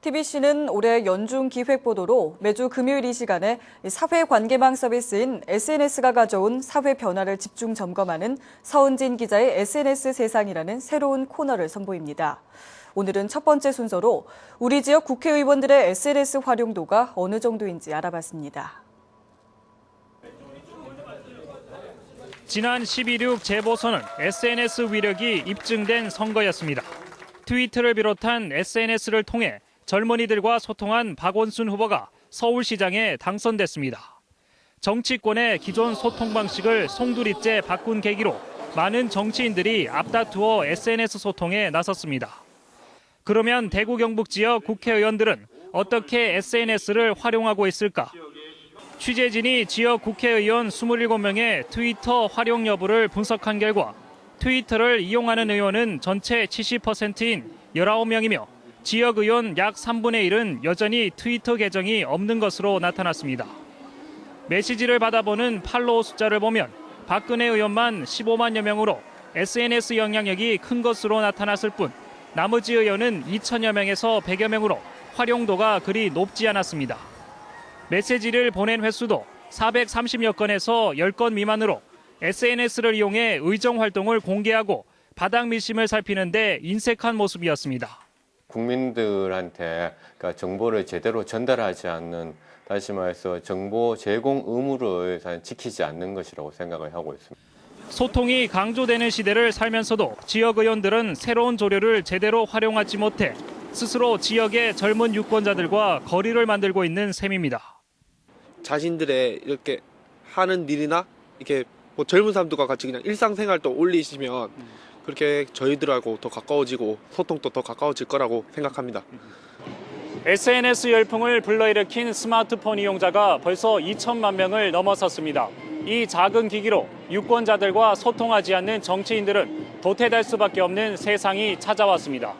TBC는 올해 연중 기획 보도로 매주 금요일 이 시간에 사회 관계망 서비스인 SNS가 가져온 사회 변화를 집중 점검하는 서은진 기자의 SNS 세상이라는 새로운 코너를 선보입니다. 오늘은 첫 번째 순서로 우리 지역 국회의원들의 SNS 활용도가 어느 정도인지 알아봤습니다. 지난 12.6 재보선은 SNS 위력이 입증된 선거였습니다. 트위터를 비롯한 SNS를 통해 젊은이들과 소통한 박원순 후보가 서울시장에 당선됐습니다. 정치권의 기존 소통 방식을 송두리째 바꾼 계기로 많은 정치인들이 앞다투어 SNS 소통에 나섰습니다. 그러면 대구 경북 지역 국회의원들은 어떻게 SNS를 활용하고 있을까? 취재진이 지역 국회의원 27명의 트위터 활용 여부를 분석한 결과 트위터를 이용하는 의원은 전체 70%인 19명이며 지역 의원 약 3분의 1은 여전히 트위터 계정이 없는 것으로 나타났습니다. 메시지를 받아보는 팔로우 숫자를 보면 박근혜 의원만 15만여 명으로 SNS 영향력이 큰 것으로 나타났을 뿐 나머지 의원은 2천여 명에서 100여 명으로 활용도가 그리 높지 않았습니다. 메시지를 보낸 횟수도 430여 건에서 10건 미만으로 SNS를 이용해 의정 활동을 공개하고 바닥 민심을 살피는데 인색한 모습이었습니다. 국민들한테 그러니까 정보를 제대로 전달하지 않는 다시 말해서 정보 제공 의무를 지키지 않는 것이라고 생각을 하고 있습니다. 소통이 강조되는 시대를 살면서도 지역 의원들은 새로운 조례를 제대로 활용하지 못해 스스로 지역의 젊은 유권자들과 거리를 만들고 있는 셈입니다. 자신들의 이렇게 하는 일이나 이렇게 뭐 젊은 사람들과 같이 그냥 일상생활도 올리시면 그렇게 저희들하고 더 가까워지고 소통도 더 가까워질 거라고 생각합니다. SNS 열풍을 불러일으킨 스마트폰 이용자가 벌써 2천만 명을 넘어섰습니다. 이 작은 기기로 유권자들과 소통하지 않는 정치인들은 도태될 수밖에 없는 세상이 찾아왔습니다.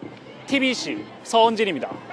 TBC 서원진입니다.